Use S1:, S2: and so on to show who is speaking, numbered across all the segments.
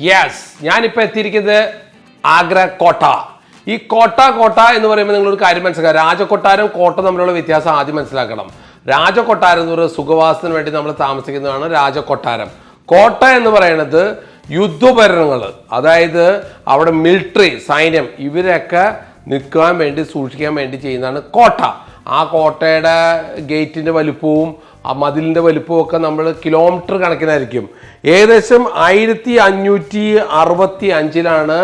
S1: Yes ഞാനിപ്പോൾ എത്തിയിരിക്കുന്നത് ആഗ്ര കോട്ട. ഈ കോട്ട കോട്ട എന്ന് പറയുമ്പോൾ നിങ്ങളൊരു കാര്യം മനസ്സിലാക്കുക. രാജകൊട്ടാരം കോട്ട തമ്മിലുള്ള വ്യത്യാസം ആദ്യം മനസ്സിലാക്കണം. രാജകൊട്ടാരം എന്ന് പറയുന്നത് സുഖവാസത്തിന് വേണ്ടി നമ്മൾ താമസിക്കുന്നതാണ് രാജകൊട്ടാരം. കോട്ട എന്ന് പറയുന്നത് യുദ്ധോപകരണങ്ങൾ അതായത് അവിടെ മിലിറ്ററി സൈന്യം ഇവരൊക്കെ നിൽക്കാൻ വേണ്ടി സൂക്ഷിക്കാൻ വേണ്ടി ചെയ്യുന്നതാണ് കോട്ട. ആ കോട്ടയുടെ ഗേറ്റിന്റെ വലുപ്പവും ആ മതിലിന്റെ വലുപ്പമൊക്കെ നമ്മൾ കിലോമീറ്റർ കണക്കിനായിരിക്കും. ഏകദേശം ആയിരത്തി അഞ്ഞൂറ്റി അറുപത്തി അഞ്ചിലാണ്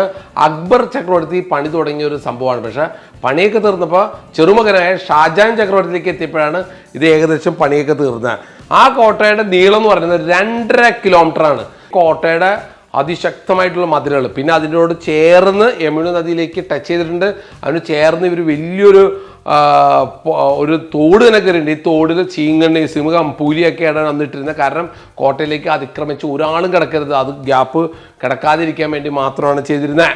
S1: അക്ബർ ചക്രവർത്തി പണി തുടങ്ങിയ ഒരു സംഭവമാണ്. പക്ഷേ പണിയൊക്കെ തീർന്നപ്പോൾ ചെറുമകനായ ഷാജാൻ ചക്രവർത്തിയിലേക്ക് എത്തിയപ്പോഴാണ് ഇത് ഏകദേശം പണിയൊക്കെ തീർന്നത്. ആ കോട്ടയുടെ നീളം എന്ന് പറയുന്നത് രണ്ടര കിലോമീറ്ററാണ്. കോട്ടയുടെ അതിശക്തമായിട്ടുള്ള മതിലുകൾ. പിന്നെ അതിനോട് ചേർന്ന് യമുന നദിയിലേക്ക് ടച്ച് ചെയ്തിട്ടുണ്ട്. അതിന് ചേർന്ന് ഇവർ വലിയൊരു ഒരു തോട് തന്നെ കയറിയിട്ടുണ്ട്. ഈ തോടിൽ ചീങ്കണ്ണി സിമുഖം പൂലിയൊക്കെയാണ് വന്നിട്ടിരുന്നത്. കാരണം കോട്ടയിലേക്ക് അതിക്രമിച്ച് ഒരാളും കിടക്കരുത്. അത് ഗ്യാപ്പ് കിടക്കാതിരിക്കാൻ വേണ്ടി മാത്രമാണ് ചെയ്തിരുന്നത്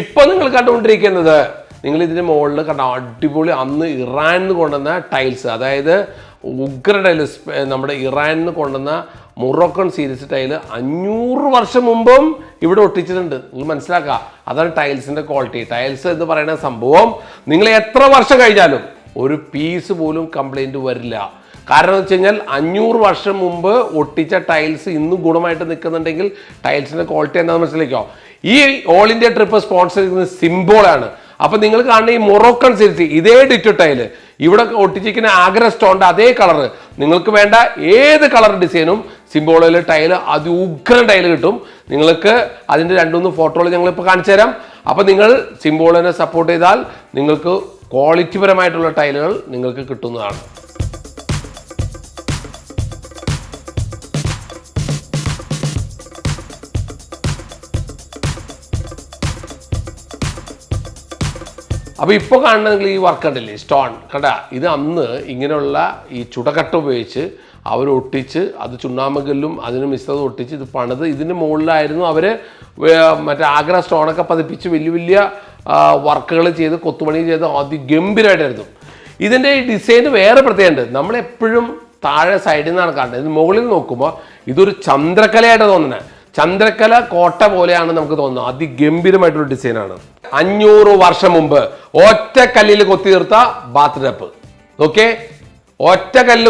S1: ഇപ്പം നിങ്ങൾ കണ്ടുകൊണ്ടിരിക്കുന്നത് നിങ്ങൾ ഇതിന്റെ മുകളിൽ കണ്ട അടിപൊളി അന്ന് ഇറാനിൽ കൊണ്ടുവന്ന ടൈൽസ്. അതായത് ഉഗ്ര ടൈൽസ് നമ്മുടെ ഇറാനിൽ കൊണ്ടുവന്ന മൊറോക്കൺ സീരീസ് ടൈൽ അഞ്ഞൂറ് വർഷം മുമ്പും ഇവിടെ ഒട്ടിച്ചിട്ടുണ്ട്. നിങ്ങൾ മനസ്സിലാക്കുക അതാണ് ടൈൽസിന്റെ ക്വാളിറ്റി ടൈൽസ് എന്ന് പറയുന്ന സംഭവം നിങ്ങൾ എത്ര വർഷം കഴിഞ്ഞാലും ഒരു പീസ് പോലും കംപ്ലൈന്റ് വരില്ല. കാരണം എന്ന് വെച്ച് കഴിഞ്ഞാൽ അഞ്ഞൂറ് വർഷം മുമ്പ് ഒട്ടിച്ച ടൈൽസ് ഇന്നും ഗുണമായിട്ട് നിൽക്കുന്നുണ്ടെങ്കിൽ ടൈൽസിന്റെ ക്വാളിറ്റി എന്താണെന്ന് മനസ്സിലാക്കോ ഈ ഓൾ ഇന്ത്യ ട്രിപ്പ് സ്പോൺസർ ചെയ്യുന്നത് സിംബോളാണ് അപ്പൊ നിങ്ങൾ കാണുന്ന ഈ മൊറോക്കൺ സീരീസ് ഇതേ ഡിറ്റോ ടൈൽ ഇവിടെ ഒട്ടിച്ചിരിക്കുന്ന ആഗ്ര സ്റ്റോണിന്റെ അതേ കളർ നിങ്ങൾക്ക് വേണ്ട ഏത് കളർ ഡിസൈനും സിംബോളിൽ ടൈൽ അതിഉഗ്ര ടൈൽ കിട്ടും. നിങ്ങൾക്ക് അതിന്റെ രണ്ടുമൂന്ന് ഫോട്ടോകൾ ഞങ്ങളിപ്പോൾ കാണിച്ചു തരാം. അപ്പോൾ നിങ്ങൾ സിംബോളിനെ സപ്പോർട്ട് ചെയ്താൽ നിങ്ങൾക്ക് ക്വാളിറ്റി പരമായിട്ടുള്ള ടൈലുകൾ നിങ്ങൾക്ക് കിട്ടുന്നതാണ്. അപ്പോൾ ഇപ്പോൾ കാണണമെങ്കിൽ ഈ വർക്ക് കണ്ടില്ലേ? സ്റ്റോൺ കണ്ട? ഇത് അന്ന് ഇങ്ങനെയുള്ള ഈ ചുടക്കട്ട ഉപയോഗിച്ച് അവർ ഒട്ടിച്ച് അത് ചുണ്ണാമ്പകല്ലും അതിന് മിശ്രിതം ഒട്ടിച്ച് ഇത് പണിത് ഇതിന് മുകളിലായിരുന്നു അവർ മറ്റേ ആഗ്ര സ്റ്റോണൊക്കെ പതിപ്പിച്ച് വലിയ വലിയ വർക്കുകൾ ചെയ്ത് കൊത്തുപണി ചെയ്ത് അതിഗംഭീരമായിട്ടായിരുന്നു ഇതിന്റെ ഈ ഡിസൈൻ വേറെ പ്രത്യേകമുണ്ട് നമ്മളെപ്പോഴും താഴെ സൈഡിൽ നിന്നാണ് കാണുന്നത്. ഇത് മുകളിൽ നോക്കുമ്പോൾ ഇതൊരു ചന്ദ്രക്കലയായിട്ട് തോന്നുന്നത് ചന്ദ്രക്കല കോട്ട പോലെയാണ് നമുക്ക് തോന്നുന്നത് അതിഗംഭീരമായിട്ടുള്ള ഡിസൈനാണ്. അഞ്ഞൂറ് വർഷം മുമ്പ് ഒറ്റ കല്ലിൽ കൊത്തി തീർത്ത ബാത്ത് ടപ്പ് ഓക്കെ? ഒറ്റ കല്ലിൽ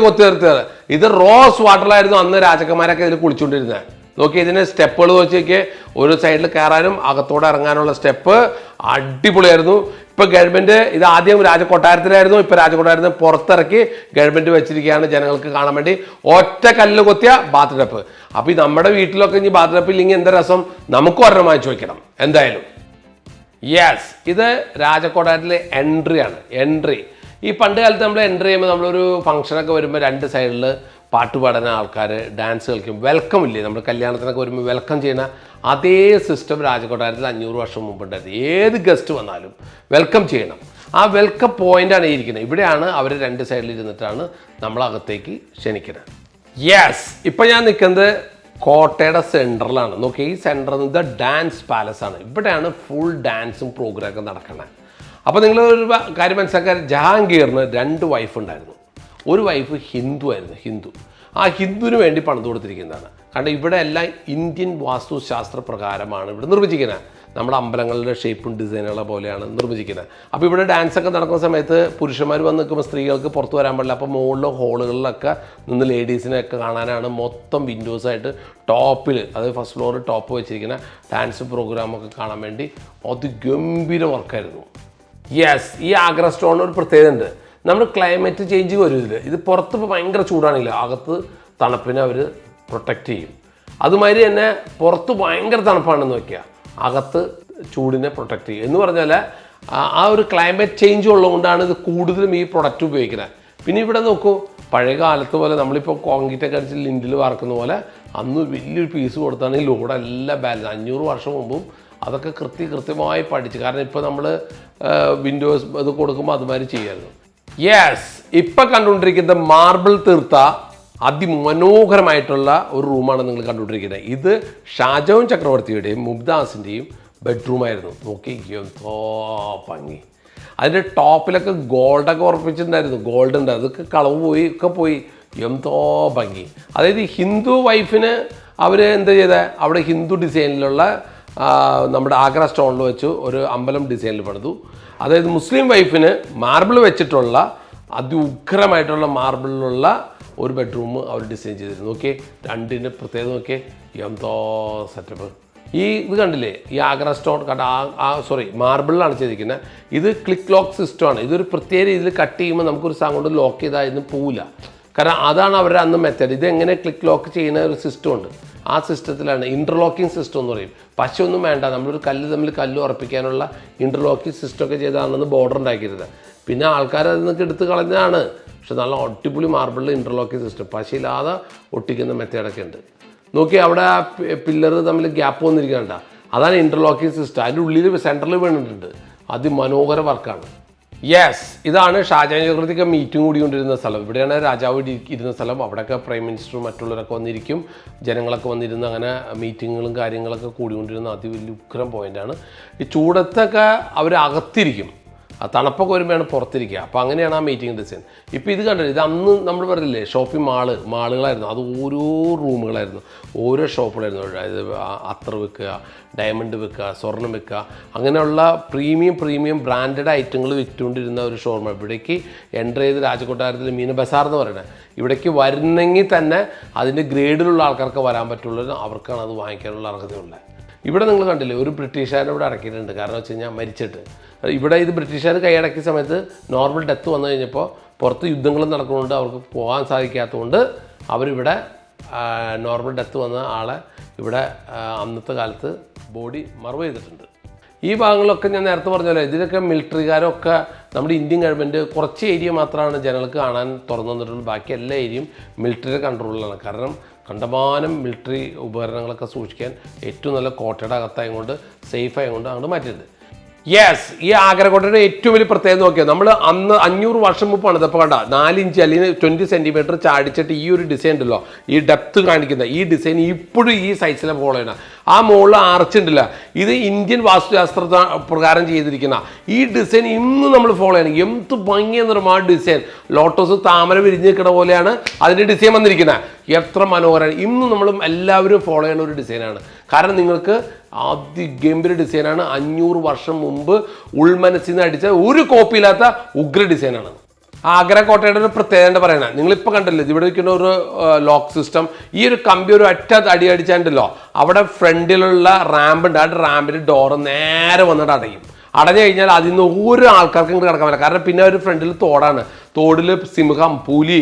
S1: ഇത് റോസ് വാട്ടറിലായിരുന്നു അന്ന് രാജാക്കന്മാരൊക്കെ ഇതിൽ കുളിച്ചുകൊണ്ടിരുന്നത് നോക്കി ഇതിന് സ്റ്റെപ്പുകൾ വെച്ചേക്ക് ഒരു സൈഡിൽ കയറാനും അകത്തോടെ ഇറങ്ങാനുള്ള സ്റ്റെപ്പ് അടിപൊളിയായിരുന്നു. ഇപ്പൊ ഗവൺമെന്റ് ഇത് ആദ്യം രാജകൊട്ടാരത്തിലായിരുന്നു ഇപ്പൊ രാജകൊട്ടാരത്തിന് പുറത്തിറക്കി ഗവൺമെന്റ് വെച്ചിരിക്കുകയാണ് ജനങ്ങൾക്ക് കാണാൻ വേണ്ടി. ഒറ്റ കല്ല് കൊത്തിയ ബാത്ത് ടപ്പ് അപ്പൊ ഈ നമ്മുടെ വീട്ടിലൊക്കെ ഇനി ബാത്ത് ടപ്പ് ഇല്ലെങ്കിൽ എന്താ രസം? നമുക്ക് ഒരെണ്ണം വാങ്ങിച്ചു വെക്കണം. എന്തായാലും. യെസ് ഇത് രാജകൊട്ടാരത്തിലെ എൻട്രി ആണ്. എൻട്രി ഈ പണ്ട് കാലത്ത് നമ്മൾ എന്റർ ചെയ്യുമ്പോൾ നമ്മളൊരു ഫംഗ്ഷനൊക്കെ വരുമ്പോൾ രണ്ട് സൈഡിൽ പാട്ട് പാടുന്ന ആൾക്കാർ ഡാൻസ് കളിക്കും. വെൽക്കം ഇല്ലേ? നമ്മൾ കല്യാണത്തിനൊക്കെ വരുമ്പോൾ വെൽക്കം ചെയ്യുന്ന അതേ സിസ്റ്റം രാജകൊട്ടാരത്തിൽ അഞ്ഞൂറ് വർഷം മുമ്പുണ്ടായിരുന്നു ഏത് ഗസ്റ്റ് വന്നാലും വെൽക്കം ചെയ്യണം. ആ വെൽക്കം പോയിന്റാണ് ആണ് ഇരിക്കുന്നത്. ഇവിടെയാണ് അവർ രണ്ട് സൈഡിൽ ഇരുന്നിട്ടാണ് നമ്മളകത്തേക്ക് ക്ഷണിക്കുന്നത്. യെസ് ഇപ്പം ഞാൻ നിൽക്കുന്നത് കോട്ടയുടെ സെന്ററിലാണ് നോക്കി ഈ സെന്ററിൽ നിന്ന് ഡാൻസ് പാലസ് ആണ്. ഇവിടെയാണ് ഫുൾ ഡാൻസും പ്രോഗ്രാമൊക്കെ നടക്കുന്നത്. അപ്പോൾ നിങ്ങളൊരു കാര്യം മനസ്സിലാക്കാൻ ജഹാംഗീറിന് രണ്ട് വൈഫ് ഉണ്ടായിരുന്നു. ഒരു വൈഫ് ഹിന്ദു ആയിരുന്നു ഹിന്ദു. ആ ഹിന്ദുവിന് വേണ്ടി പണിത് കൊടുത്തിരിക്കുന്നതാണ്. കാരണം ഇവിടെ എല്ലാം ഇന്ത്യൻ വാസ്തുശാസ്ത്ര പ്രകാരമാണ് ഇവിടെ നിർമ്മിച്ചിരിക്കുന്നത്. നമ്മുടെ അമ്പലങ്ങളുടെ ഷേപ്പും ഡിസൈനുകളെ പോലെയാണ് നിർമ്മിച്ചിരിക്കുന്നത്. അപ്പോൾ ഇവിടെ ഡാൻസ് ഒക്കെ നടക്കുന്ന സമയത്ത് പുരുഷന്മാർ വന്ന് നിൽക്കുമ്പോൾ സ്ത്രീകൾക്ക് പുറത്ത് വരാൻ പാടില്ല. അപ്പോൾ മുകളിലെ ഹോളുകളിലൊക്കെ നിന്ന് ലേഡീസിനെയൊക്കെ കാണാനാണ് മൊത്തം വിൻഡോസായിട്ട് ടോപ്പിൽ അതായത് ഫസ്റ്റ് ഫ്ലോറിൽ ടോപ്പ് വെച്ചിരിക്കുന്ന ഡാൻസ് പ്രോഗ്രാമൊക്കെ കാണാൻ വേണ്ടി അതിഗംഭീര വർക്കായിരുന്നു യെസ് ഈ ആഗ്ര സ്റ്റോണിന് ഒരു പ്രത്യേകത ഉണ്ട് നമ്മൾ ക്ലൈമറ്റ് ചേഞ്ച് വരും ഇതിൽ ഇത് പുറത്ത് ഇപ്പോൾ ഭയങ്കര ചൂടാണില്ല അകത്ത് തണുപ്പിനെ അവർ പ്രൊട്ടക്റ്റ് ചെയ്യും. അതുമാതിരി തന്നെ പുറത്ത് ഭയങ്കര തണുപ്പാണെന്ന് വയ്ക്കുക അകത്ത് ചൂടിനെ പ്രൊട്ടക്റ്റ് ചെയ്യും. എന്ന് പറഞ്ഞാൽ ആ- ഒരു ക്ലൈമറ്റ് ചേഞ്ച് ഉള്ളതുകൊണ്ടാണ് ഇത് കൂടുതലും ഈ പ്രൊഡക്റ്റ് ഉപയോഗിക്കുന്നത്. പിന്നെ ഇവിടെ നോക്കൂ പഴയ കാലത്ത് പോലെ നമ്മളിപ്പോൾ കോൺക്രീറ്റ് ഒക്കെ അടിച്ച് ലിൻഡിൽ വാർക്കുന്ന പോലെ അന്ന് വലിയൊരു പീസ് കൊടുത്താണ് ഈ ലോഡെല്ലാം ബാലൻസ് അഞ്ഞൂറ് വർഷം മുമ്പും അതൊക്കെ കൃത്യ കൃത്യമായി പഠിച്ചു. കാരണം ഇപ്പോൾ നമ്മൾ വിൻഡോസ് ഇത് കൊടുക്കുമ്പോൾ അതുമാതിരി ചെയ്യായിരുന്നു. യെസ് ഇപ്പം കണ്ടുകൊണ്ടിരിക്കുന്ന മാർബിൾ തീർത്ത അതിമനോഹരമായിട്ടുള്ള ഒരു റൂമാണ് നിങ്ങൾ കണ്ടുകൊണ്ടിരിക്കുന്നത്. ഇത് ഷാജോൻ ചക്രവർത്തിയുടെയും മുബ്ദാസിന്റെയും ബെഡ്റൂം ആയിരുന്നു. നോക്കി എന്തോ ഭംഗി. അതിന്റെ ടോപ്പിലൊക്കെ ഗോൾഡൊക്കെ ഉറപ്പിച്ചിട്ടുണ്ടായിരുന്നു. ഗോൾഡ് ഉണ്ട്. അതൊക്കെ കളവ് പോയി ഒക്കെ പോയി. എന്തോ ഭംഗി. അതായത് ഹിന്ദു വൈഫിന് അവർ എന്ത് ചെയ്തത് അവിടെ ഹിന്ദു ഡിസൈനിലുള്ള നമ്മുടെ ആഗ്ര സ്റ്റോണിൽ വെച്ച് ഒരു അമ്പലം ഡിസൈനിൽ പണിതു. അതായത് മുസ്ലിം വൈഫിന് മാർബിൾ വെച്ചിട്ടുള്ള അതിഉഗ്രമായിട്ടുള്ള മാർബിളിലുള്ള ഒരു ബെഡ്റൂം അവർ ഡിസൈൻ ചെയ്തിരുന്നു. ഓക്കെ രണ്ടിന്റെ പ്രത്യേകത നോക്കിയേ എന്തോ സെറ്റപ്പ്. ഈ ഇത് കണ്ടില്ലേ ഈ ആഗ്ര സ്റ്റോൺ കണ്ട ആ സോറി മാർബിളിലാണ് ചെയ്തിരിക്കുന്നത് ഇത് ക്ലിക്ക് ലോക്ക് സിസ്റ്റമാണ്. ഇതൊരു പ്രത്യേക രീതിയിൽ കട്ട് ചെയ്യുമ്പോൾ നമുക്കൊരു സാധനം കൊണ്ട് ലോക്ക് ചെയ്തായിരുന്നു പോവില്ല. കാരണം അതാണ് അവരുടെ അന്ന് മെത്തേഡ് ഇത് എങ്ങനെ ക്ലിക്ക് ലോക്ക് ചെയ്യുന്ന ഒരു സിസ്റ്റം ഉണ്ട്. ആ സിസ്റ്റത്തിലാണ് ഇന്റർലോക്കിംഗ് സിസ്റ്റം എന്ന് പറയും. പശുവൊന്നും വേണ്ട നമ്മളൊരു കല്ല് തമ്മിൽ കല്ല് ഉറപ്പിക്കാനുള്ള ഇന്റർലോക്കിംഗ് സിസ്റ്റം ഒക്കെ ചെയ്താണെന്ന് ബോർഡർ ഉണ്ടാക്കിയിരുന്നത്. പിന്നെ ആൾക്കാർ അതിൽ നിന്നൊക്കെ എടുത്ത് കളഞ്ഞതാണ്. പക്ഷെ നല്ല അടിപൊളി മാർബിളിൽ ഇന്റർലോക്കിംഗ് സിസ്റ്റം പശയില്ലാതെ ഒട്ടിക്കുന്ന മെത്തേഡൊക്കെ ഉണ്ട്. നോക്കി അവിടെ ആ പില്ലർ തമ്മിൽ ഗ്യാപ്പ് വന്നിരിക്കണ്ട അതാണ് ഇന്റർലോക്കിംഗ് സിസ്റ്റം അതിന്റെ ഉള്ളിൽ സെന്ററിൽ വീണിട്ടുണ്ട്. അതിമനോഹര വർക്കാണ് യെസ് ഇതാണ് ഷാജഹാൻ ചക്രവർത്തിക്ക് മീറ്റിംഗ് കൂടിക്കൊണ്ടിരുന്ന സ്ഥലം. ഇവിടെയാണ് രാജാവ് ഇരുന്ന സ്ഥലം. അവിടെയൊക്കെ പ്രൈം മിനിസ്റ്ററും മറ്റുള്ളവരൊക്കെ വന്നിരിക്കും. ജനങ്ങളൊക്കെ വന്നിരുന്ന് അങ്ങനെ മീറ്റിങ്ങുകളും കാര്യങ്ങളൊക്കെ കൂടിക്കൊണ്ടിരുന്ന അതിവലിയ ഉഗ്രം പോയിന്റാണ് ഈ ചൂടത്തൊക്കെ അവർ അകത്തിരിക്കും. ആ തണുപ്പൊക്കെ വരുമ്പോഴാണ് പുറത്തിരിക്കുക. അപ്പോൾ അങ്ങനെയാണ് ആ മീറ്റിംഗ് ഡിസൈൻ ഇപ്പോൾ ഇത് കണ്ടില്ല ഇത് അന്ന് നമ്മൾ പറഞ്ഞില്ലേ ഷോപ്പിംഗ് മാൾ മാളുകളായിരുന്നു. അത് ഓരോ റൂമുകളായിരുന്നു. ഓരോ ഷോപ്പുകളായിരുന്നു. അതായത് അത്ര വെക്കുക ഡയമണ്ട് വെക്കുക സ്വർണം വെക്കുക. അങ്ങനെയുള്ള പ്രീമിയം പ്രീമിയം ബ്രാൻഡഡ് ഐറ്റങ്ങൾ വിറ്റുകൊണ്ടിരുന്ന ഒരു ഷോറൂം ഇവിടേക്ക് എന്റർ ചെയ്ത് രാജകൊട്ടാരത്തിൽ മീന ബസാർ എന്ന് പറയുന്നത് ഇവിടേക്ക് വരുന്നെങ്കിൽ തന്നെ അതിന്റെ ഗ്രേഡിലുള്ള ആൾക്കാർക്ക് വരാൻ പറ്റുള്ളൂ അവർക്കാണ് അത് വാങ്ങിക്കാനുള്ള അർഹതയുള്ളത്. ഇവിടെ നിങ്ങൾ കണ്ടില്ലേ ഒരു ബ്രിട്ടീഷുകാരെ ഇവിടെ അടക്കിയിട്ടുണ്ട്. കാരണം വെച്ച് കഴിഞ്ഞാൽ മരിച്ചിട്ട്. ഇവിടെ ഇത് ബ്രിട്ടീഷുകാർ കൈയടക്കിയ സമയത്ത് നോർമൽ ഡെത്ത് വന്നു കഴിഞ്ഞപ്പോൾ പുറത്ത് യുദ്ധങ്ങളും നടക്കുന്നുണ്ട് അവർക്ക് പോകാൻ സാധിക്കാത്തതുകൊണ്ട് അവരിവിടെ നോർമൽ ഡെത്ത് വന്ന ആളെ ഇവിടെ അന്നത്തെ കാലത്ത് ബോഡി മറവ് ചെയ്തിട്ടുണ്ട്. ഈ ഭാഗങ്ങളൊക്കെ ഞാൻ നേരത്തെ പറഞ്ഞല്ലോ ഇതിലൊക്കെ മിലിറ്ററിക്കാരൊക്കെ നമ്മുടെ ഇന്ത്യൻ ഗവൺമെന്റ് കുറച്ച് ഏരിയ മാത്രമാണ് ജനങ്ങൾക്ക് കാണാൻ തുറന്നു തന്നിട്ടുള്ളൂ ബാക്കി എല്ലാ ഏരിയയും മിലിറ്ററി കൺട്രോളിലാണ് കാരണം കണ്ടമാനം മിലിറ്ററി ഉപകരണങ്ങളൊക്കെ സൂക്ഷിക്കാൻ ഏറ്റവും നല്ല കോട്ടയുടെ അകത്തായതുകൊണ്ട് സേഫ് ആയതുകൊണ്ട് അങ്ങോട്ട് മാറ്റരുത്. യെസ് ഈ ആഗ്രഹക്കോട്ടയുടെ ഏറ്റവും വലിയ പ്രത്യേകത നോക്കിയാൽ നമ്മൾ അന്ന് അഞ്ഞൂറ് വർഷം മുമ്പ് ഇതപ്പോൾ കണ്ട നാലിഞ്ച് അല്ലെങ്കിൽ ട്വന്റി സെന്റിമീറ്റർ ചാടിച്ചിട്ട് ഈ ഒരു ഡിസൈൻ ഉണ്ടല്ലോ ഈ ഡെപ്ത് കാണിക്കുന്ന ഈ ഡിസൈൻ ഇപ്പോഴും ഈ സൈസിലെ ഫോളോ ചെയ്യണം. ആ മുകളിൽ ആർച്ച് ഉണ്ടല്ല ഇത് ഇന്ത്യൻ വാസ്തുശാസ്ത്ര പ്രകാരം ചെയ്തിരിക്കുന്ന ഈ ഡിസൈൻ ഇന്ന് നമ്മൾ ഫോളോ ചെയ്യണം. എന്ത് ഭംഗിയ നിർമ്മാണ ഡിസൈൻ. ലോട്ടസ് താമര വിരിഞ്ഞ് നിൽക്കുന്ന പോലെയാണ് അതിന്റെ ഡിസൈൻ വന്നിരിക്കുന്നത്. എത്ര മനോഹരമാണ്. ഇന്ന് നമ്മളും എല്ലാവരും ഫോളോ ചെയ്യുന്ന ഒരു ഡിസൈനാണ്. കാരണം നിങ്ങൾക്ക് അതിഗംഭീര ഡിസൈനാണ്. അഞ്ഞൂറ് വർഷം മുമ്പ് ഉൾമനസ്സിൽ നിന്ന് അടിച്ച ഒരു കോപ്പിയില്ലാത്ത ഉഗ്ര ഡിസൈനാണ്. ആഗ്ര കോട്ടയുടെ ഒരു പ്രത്യേകത പറയണത് നിങ്ങളിപ്പോൾ കണ്ടല്ലോ ഇവിടെ വയ്ക്കുന്ന ഒരു ലോക്ക് സിസ്റ്റം ഈ ഒരു കമ്പി ഒരു ഒറ്റ അടി അടിച്ചാണ്ടല്ലോ അവിടെ ഫ്രണ്ടിലുള്ള റാമ്പ് ഉണ്ട്. ആ റാമ്പിന്റെ ഡോറ് നേരെ വന്നിട്ട് അടയും. അടഞ്ഞു കഴിഞ്ഞാൽ അതിൽ നിന്ന് ഒരു ആൾക്കാർക്കും ഇങ്ങോട്ട് കിടക്കാൻ പറ്റില്ല. കാരണം പിന്നെ ഒരു ഫ്രണ്ടിൽ തോടാണ്. തോടിൽ സിംഹം പുലി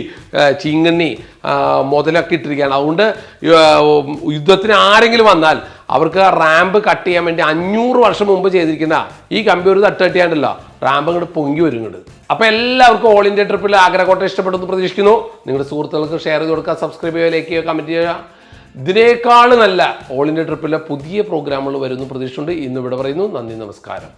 S1: ചീങ്ങണ്ണി മുതലൊക്കെ ഇട്ടിരിക്കുകയാണ്. അതുകൊണ്ട് യുദ്ധത്തിന് ആരെങ്കിലും വന്നാൽ അവർക്ക് റാമ്പ് കട്ട് ചെയ്യാൻ വേണ്ടി അഞ്ഞൂറ് വർഷം മുമ്പ് ചെയ്തിരിക്കുന്ന ഈ കമ്പി ഒരു തട്ട് കെട്ടിയാണ്ടല്ലോ റാമ്പ് ഇങ്ങോട്ട് പൊങ്ങി വരും ഇങ്ങോട്ട്. അപ്പോൾ എല്ലാവർക്കും ഓൾ ഇന്ത്യ ട്രിപ്പിൽ കോട്ട ഇഷ്ടപ്പെട്ടെന്ന് പ്രതീക്ഷിക്കുന്നു. നിങ്ങളുടെ സുഹൃത്തുക്കൾക്ക് ഷെയർ ചെയ്ത് കൊടുക്കുക സബ്സ്ക്രൈബ് ചെയ്യുക ലൈക്ക് ചെയ്യുക കമന്റ് ചെയ്യുക. ഇതിനേക്കാൾ നല്ല ഓൾ ഇന്ത്യ ട്രിപ്പിലെ പുതിയ പ്രോഗ്രാമുകൾ വരുന്നു പ്രതീക്ഷയുണ്ട് ഇന്ന് ഇവിടെ പറയുന്നു. നന്ദി നമസ്കാരം.